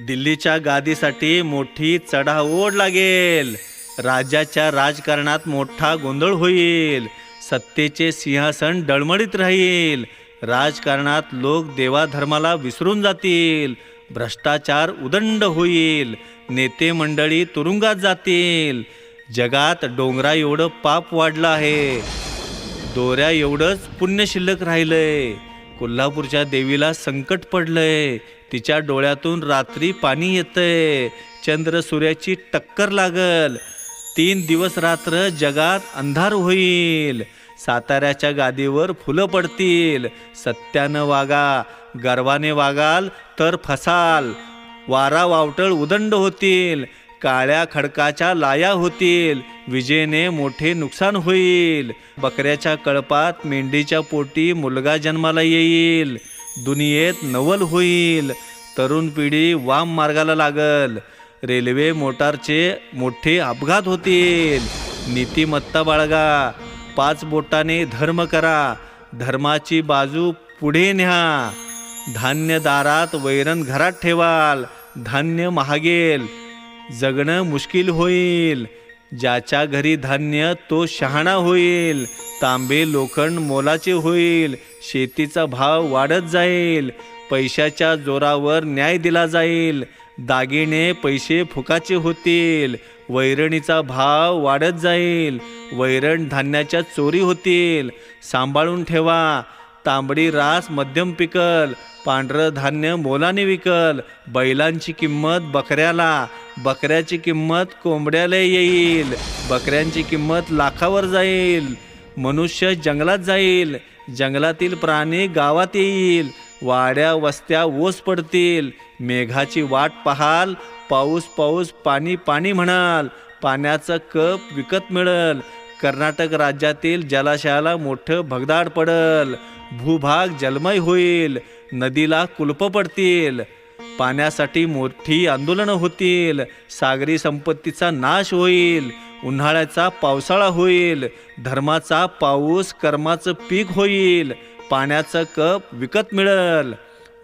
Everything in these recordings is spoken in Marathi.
दिल्लीच्या गादीसाठी मोठी चढाओढ लागेल. राज्याच्या राजकारणात मोठा गोंधळ होईल. सत्तेचे सिंहासन डळमळीत राहील. राजकारणात लोक देवाधर्माला विसरून जातील. भ्रष्टाचार उदंड होईल. नेते मंडळी तुरुंगात जातील. जगात डोंगरा एवढं पाप वाढलं आहे. दोऱ्या एवढंच पुण्य शिल्लक राहिलंय. कोल्हापूरच्या देवीला संकट पडलंय. तिच्या डोळ्यातून रात्री पाणी येतंय. चंद्र सूर्याची टक्कर लागल. तीन दिवस रात्र जगात अंधार होईल. साताऱ्याच्या गादीवर फुलं पडतील. सत्यानं वागा गर्वाने वागाल तर फसाल. वारा वावटळ उदंड होतील. काळ्या खडकाच्या लाया होतील. विजेने मोठे नुकसान होईल. बकऱ्याच्या कळपात मेंढीच्या पोटी मुलगा जन्माला येईल. दुनियेत नवल होईल. तरुण पिढी वाम मार्गाला लागल. रेल्वे मोटारचे मोठे अपघात होतील. नीतिमत्ता बाळगा. पाच बोटाने धर्म करा. धर्माची बाजू पुढे न्या. धान्य दारात वैरण घरात ठेवाल. धान्य महागेल. जगणं मुश्किल होईल. ज्याच्या घरी धान्य तो शहाणा होईल. तांबे लोखंड मोलाचे होईल. शेतीचा भाव वाढत जाईल. पैशाच्या जोरावर न्याय दिला जाईल. दागिने पैसे फुकाचे होतील. वैरणीचा भाव वाढत जाईल. वैरण धान्याच्या चोरी होतील. सांभाळून ठेवा. तांबडी रास मध्यम पिकल. पांढरं धान्य मोलाने विकल. बैलांची किंमत बकऱ्याला. बकऱ्याची किंमत कोंबड्याला येईल. बकऱ्यांची किंमत लाखावर जाईल. मनुष्य जंगलात जाईल. जंगलातील प्राणी गावात येईल. वाड्या वस्त्या ओस पडतील. मेघाची वाट पाहाल. पाऊस पाऊस पाणी पाणी म्हणाल. पाण्याचं कप विकत मिळल. कर्नाटक राज्यातील जलाशयाला मोठं भगदाड पडल. भूभाग जलमय होईल. नदीला कुलप पडतील. पाण्यासाठी मोठी आंदोलनं होतील सागरी संपत्तीचा नाश होईल उन्हाळ्याचा पावसाळा होईल धर्माचा पाऊस कर्माचं पीक होईल पाण्याचं कप विकत मिळेल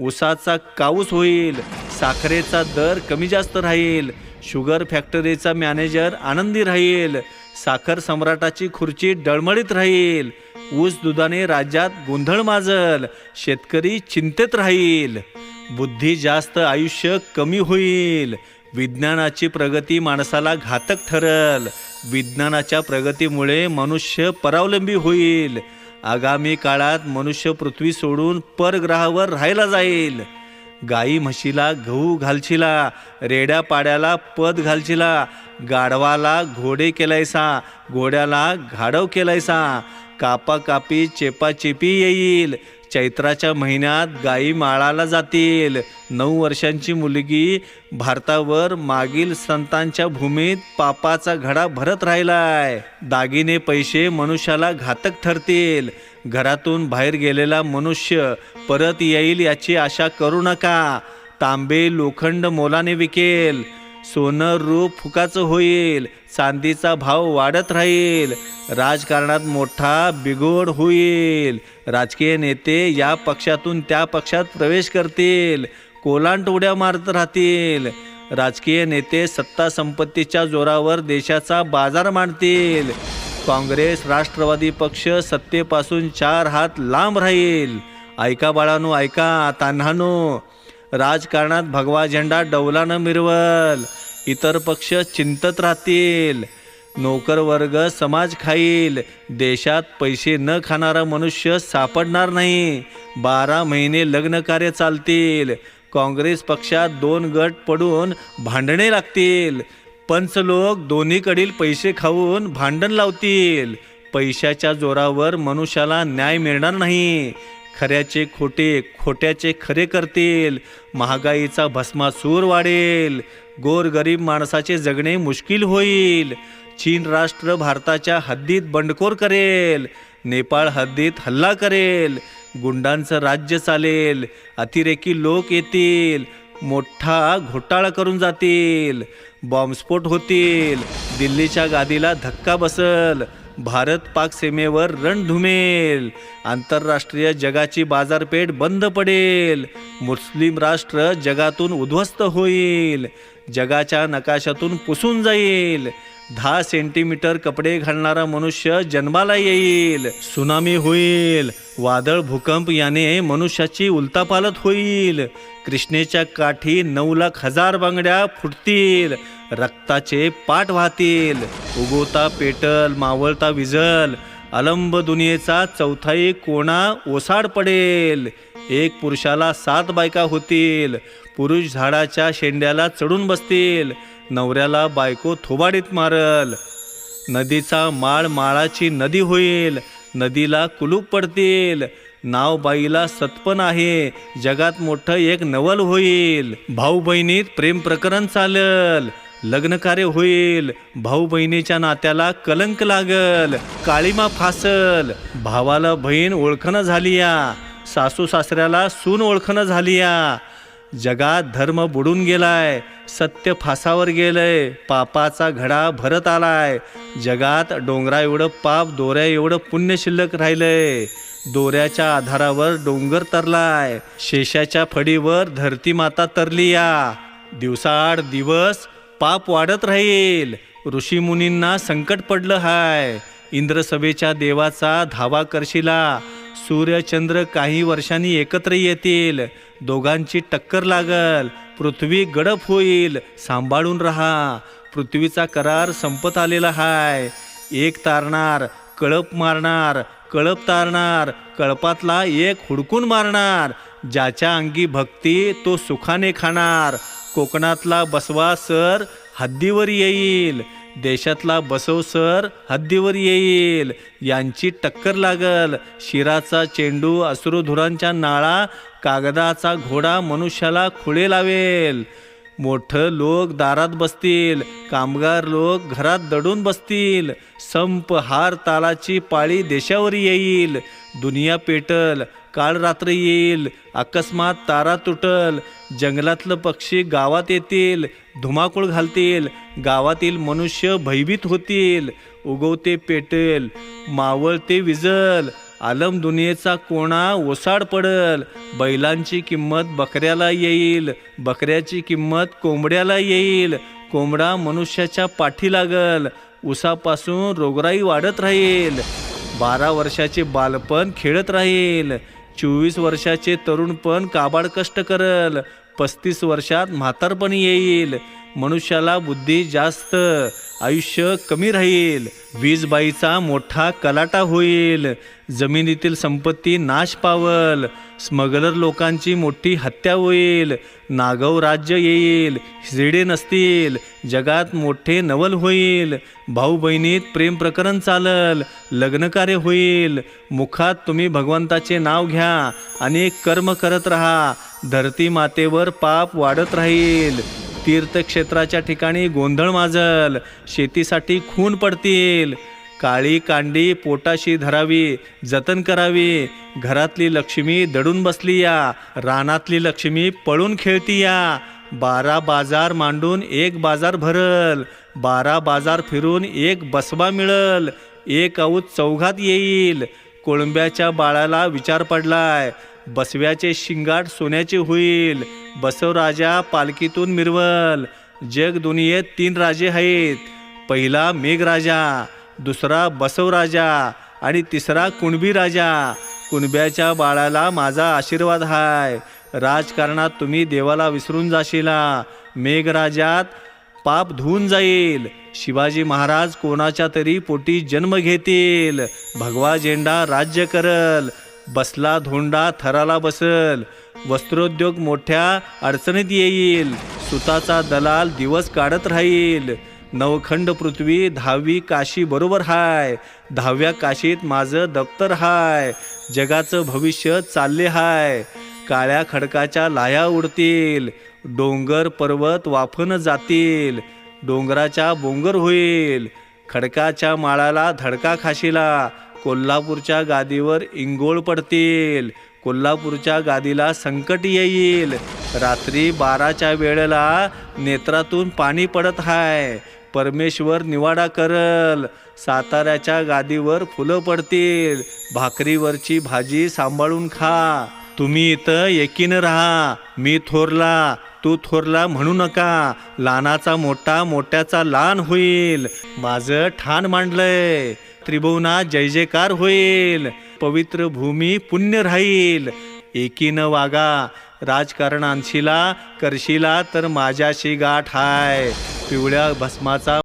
ऊसाचा काऊस होईल साखरेचा दर कमी जास्त राहील शुगर फॅक्टरीचा मॅनेजर आनंदी राहील साखर सम्राटाची खुर्ची डळमळीत राहील ऊस दुधाने राज्यात गोंधळ माजल शेतकरी चिंतेत राहील. बुद्धी जास्त आयुष्य कमी होईल. विज्ञानाची प्रगती माणसाला घातक ठरल. विज्ञानाच्या प्रगतीमुळे मनुष्य परावलंबी होईल. आगामी काळात मनुष्य पृथ्वी सोडून परग्रहावर राहायला जाईल. गाई म्हशीला गहू घालशिला रेड्या पाड्याला पद घालशिला गाढवाला घोडे केलायसा घोड्याला घाडव केलायसा. कापा कापी चेपाचेपी येईल. चैत्राच्या महिन्यात गायी माळाला जातील. नऊ वर्षांची मुलगी भारतावर मागील संतांच्या भूमीत पापाचा घडा भरत राहिलाय. दागिने पैसे मनुष्याला घातक ठरतील. घरातून बाहेर गेलेला मनुष्य परत येईल याची आशा करू नका. तांबे लोखंड मोलाने विकेल. सोनं रूप फुकाचं होईल चांदीचा भाव वाढत राहील राजकारणात मोठा बिघोड होईल. राजकीय नेते या पक्षातून त्या पक्षात प्रवेश करतील कोलांट उड्या मारत राहतील. राजकीय नेते सत्ता संपत्तीच्या जोरावर देशाचा बाजार मांडतील. काँग्रेस राष्ट्रवादी पक्ष सत्तेपासून चार हात लांब राहील. ऐका बाळानो ऐका तान्हानो. राजकारणात भगवा झेंडा डौलानं मिरवल. इतर पक्ष चिंतत राहतील. नोकर वर्ग समाज खाईल. देशात पैसे न खाणारा मनुष्य सापडणार नाही. बारा महिने लग्न कार्य चालतील. काँग्रेस पक्षात दोन गट पडून भांडणे लागतील. पंच लोक दोन्हीकडील पैसे खाऊन भांडण लावतील. पैशाच्या जोरावर मनुष्याला न्याय मिळणार नाही. खऱ्याचे खोटे खोट्याचे खरे करतील. महागाईचा भस्मासूर वाढेल. गोरगरीब माणसाचे जगणे मुश्किल होईल. चीन राष्ट्र भारताच्या हद्दीत बंडखोर करेल. नेपाळ हद्दीत हल्ला करेल. गुंडांचं राज्य चालेल. अतिरेकी लोक येतील. मोठा घोटाळा करून जातील. बॉम्बस्फोट होतील. दिल्लीच्या गादीला धक्का बसल. भारत पाक सीमेवर रण धुमेल. आंतरराष्ट्रीय जगाची बाजारपेठ बंद पडेल. मुस्लिम राष्ट्र जगातून उद्ध्वस्त होईल. जगाच्या नकाशातून पुसून जाईल. दहा सेंटीमीटर कपडे घालणारा मनुष्य जन्माला येईल. सुनामी होईल. वादळ भूकंप याने मनुष्याची उलतापालत होईल. कृष्णेच्या काठी नऊ लाख हजार बांगड्या फुटतील. रक्ताचे पाठ वाहतील. उगवता पेटल मावळता विजल अलंब दुनियेचा चौथाई कोणा ओसाड पडेल. एक पुरुषाला सात बायका होतील. पुरुष झाडाच्या शेंड्याला चढून बसतील. नवऱ्याला बायको थोबाडीत मारल. नदीचा माळ माळाची नदी होईल. नदीला कुलूप पडतील. नाव बाईला सत्पन आहे. जगात मोठं एक नवल होईल. भाऊ बहिणीत प्रेम प्रकरण चालल. लग्न कार्य होईल. भाऊ बहिणीच्या नात्याला कलंक लागल. काळीमा फासल. भावाला बहीण ओळखणं झाली या सासू सासऱ्याला सून ओळखणं झाली या जगात धर्म बुडून गेलाय. सत्य फासावर गेलंय. पापाचा घडा भरत आलाय. जगात डोंगरा एवढं पाप दोऱ्या एवढं पुण्य शिल्लक राहिलंय. दोऱ्याच्या आधारावर डोंगर तरलाय. शेषाच्या फडीवर धरती माता तरली या दिवसाआड दिवस पाप वाढत राहील. ऋषीमुनींना संकट पडलं हाय. इंद्रसभेच्या देवाचा धावा करशिला. सूर्यचंद्र काही वर्षांनी एकत्र येतील. दोघांची टक्कर लागल. पृथ्वी गडप होईल. सांभाळून राहा. पृथ्वीचा करार संपत आलेला हाय. एक तारणार कळप मारणार. कळप तारणार कळपातला एक हुडकून मारणार. ज्याच्या अंगी भक्ती तो सुखाने खाणार. कोकणातला बसवा सर हद्दीवर येईल. देशातला बसव सर हद्दीवर येईल. यांची टक्कर लागल. शिराचा चेंडू अश्रुधुरांच्या नाळा कागदाचा घोडा मनुष्याला खुळे लावेल. मोठं लोक दारात बसतील कामगार लोक घरात दडून बसतील. संप हार तालाची पाळी देशावर येईल. दुनिया पेटल काळ रात्र येईल अकस्मात तारा तुटल. जंगलातलं पक्षी गावात येतील धुमाकूळ घालतील. गावातील मनुष्य भयभीत होतील. उगवते पेटेल मावळते विजल. आलम दुनियेचा कोणा ओसाड पडल. बैलांची किंमत बकऱ्याला येईल. बकऱ्याची किंमत कोंबड्याला येईल. कोंबडा मनुष्याच्या पाठी लागल. उसापासून रोगराई वाढत राहील. बारा वर्षाचे बालपण खेळत राहील. चोवीस वर्षाचे तरुणपण काबाड कष्ट करल. पस्तीस वर्षात म्हातारपण येईल. मनुष्याला बुद्धी जास्त आयुष्य कमी राहील वीजबाईचा मोठा कलाटा होईल जमिनीतील संपत्ती नाश पावल स्मगलर लोकांची मोठी हत्या होईल नागव राज्य येईल हिजडे नसतील जगात मोठे नवल होईल भाऊ बहिणीत प्रेम प्रकरण चालल लग्नकार्य होईल मुखात तुम्ही भगवंताचे नाव घ्या आणि कर्म करत राहा धरती मातेवर पाप वाढत राहील. तीर्थक्षेत्राच्या ठिकाणी गोंधळ माजल. शेतीसाठी खून पडतील. काळी कांडी पोटाशी धरावी जतन करावी. घरातली लक्ष्मी दडून बसली या. रानातली लक्ष्मी पळून खेळती या. बारा बाजार मांडून एक बाजार भरल. बारा बाजार फिरून एक बसबा मिळल. एक औत चौघात येईल. कोळंब्याच्या बाळाला विचार पडलाय. बसव्याचे शिंगाट सोन्याचे होईल. बसवराजा पालखीतून मिरवल. जग दुनियेत तीन राजे आहेत. पहिला मेघराजा दुसरा बसवराजा आणि तिसरा कुणबी राजा. कुणब्याच्या बाळाला माझा आशीर्वाद हाय. राजकारणात तुम्ही देवाला विसरून जाशिला. मेघराजात पाप धुवून जाईल. शिवाजी महाराज कोणाच्या तरी पोटी जन्म घेतील. भगवा झेंडा राज्य करल. बसला धोंडा थराला बसल. वस्त्रोद्योग मोठ्या अडचणीत येईल. सुताचा दलाल दिवस काढत राहील. नवखंड पृथ्वी दहावी काशी बरोबर हाय. दहाव्या काशीत माझं दप्तर हाय. जगाचं भविष्य चालले हाय. काळ्या खडकाच्या लाया उडतील. डोंगर पर्वत वाफन जातील. डोंगराच्या बोंगर होईल. खडकाच्या माळाला धडका खाशीला. कोल्हापूरच्या गादीवर इंगोळ पडतील. कोल्हापूरच्या गादीला संकट येईल. रात्री बाराच्या वेळेला नेत्रातून पाणी पडत आहे परमेश्वर निवाडा करल. साताऱ्याच्या गादीवर फुलं पडतील. भाकरीवरची भाजी सांभाळून खा. तुम्ही इथं एकीनं राहा. मी थोरला तू थोरला म्हणू नका. लहानाचा मोठा मोठ्याचा लहान होईल. माझं ठाण मांडलंय. त्रिभुवनात जय जयकार होईल. पवित्र भूमी पुण्य राहील. एकीनं वागा. राजकारण आणशीला करशीला तर माझ्याशी गाठ हाय. पिवळ्या भस्माचा